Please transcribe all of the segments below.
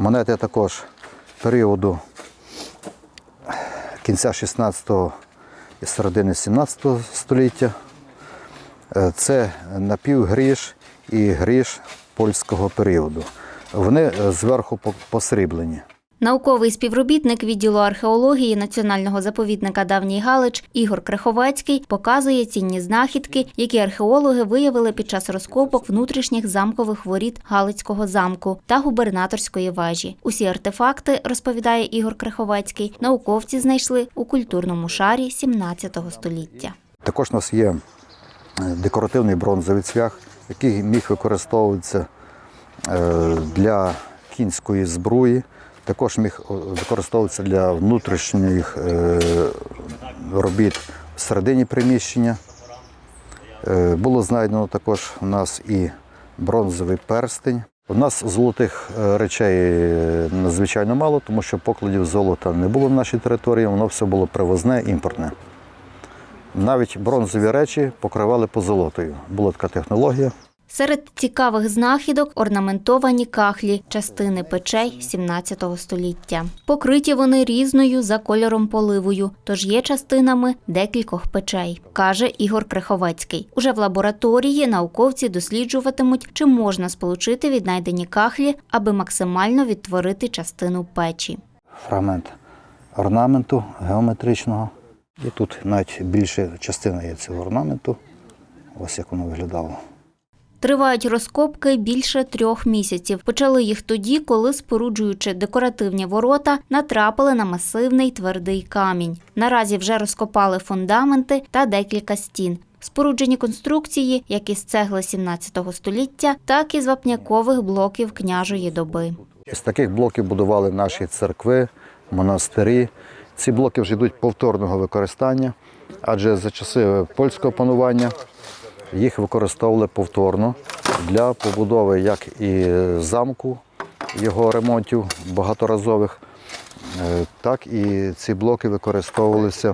Монети також періоду кінця 16-го і середини 17 століття. Е, Це напівгріш і гріш польського періоду. Вони е, зверху посріблені. Науковий співробітник відділу археології Національного заповідника Давній Галич Ігор Криховецький показує цінні знахідки, які археологи виявили під час розкопок внутрішніх замкових воріт Галицького замку та губернаторської вежі. Усі артефакти, розповідає Ігор Криховецький, науковці знайшли у культурному шарі 17 століття. Також у нас є е, декоративний бронзовий цвях, який міг використовуватися е, для кінської збруї, також міг о, використовуватися для внутрішніх е, робіт всередині приміщення. Е, Було знайдено також у нас і бронзовий перстень. У нас золотих е, речей е, надзвичайно мало, тому що покладів золота не було в нашій території, воно все було привозне, імпортне. Навіть бронзові речі покривали позолотою. Була така технологія. Серед цікавих знахідок орнаментовані кахлі, частини печей 17 століття. Покриті вони різною за кольором поливою, тож є частинами декількох печей, каже Ігор Криховецький. Уже в лабораторії науковці досліджуватимуть, чи можна сполучити віднайдені кахлі, аби максимально відтворити частину печі. Фрагмент орнаменту геометричного. І тут навіть більша частина є цього орнаменту. Ось як воно виглядало. Тривають розкопки більше трьох місяців. Почали їх тоді, коли, споруджуючи декоративні ворота, натрапили на масивний твердий камінь. Наразі вже розкопали фундаменти та декілька стін. Споруджені конструкції, як із цегли 17 століття, так і з вапнякових блоків княжої доби. З таких блоків будували наші церкви, монастирі. Ці блоки вже йдуть повторного використання, адже за часи польського панування їх використовували повторно для побудови як і замку, його ремонтів багаторазових, е, так і ці блоки використовувалися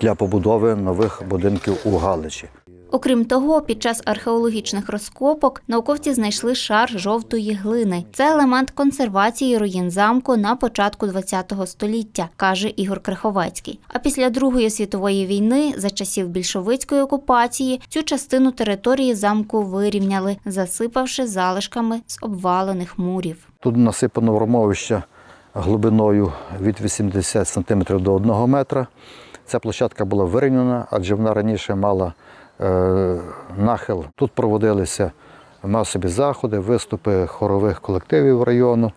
для побудови нових будинків у Галичі. Окрім того, під час археологічних розкопок науковці знайшли шар жовтої глини. Це елемент консервації руїн замку на початку ХХ століття, каже Ігор Криховецький. А після Другої світової війни, за часів більшовицької окупації, цю частину території замку вирівняли, засипавши залишками з обвалених мурів. Тут насипано вормовище глибиною від 80 см до 1 метра. Ця площадка була вирівняна, адже вона раніше мала нахил. Тут проводилися масові заходи, виступи хорових колективів району,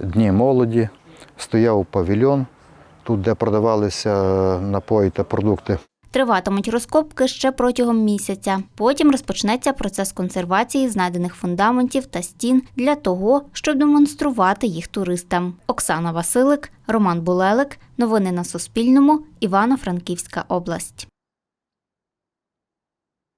дні молоді, стояв павільйон, тут, де продавалися напої та продукти. Триватимуть розкопки ще протягом місяця. Потім розпочнеться процес консервації знайдених фундаментів та стін для того, щоб демонструвати їх туристам. Оксана Василик, Роман Булелик. Новини на Суспільному. Івано-Франківська область.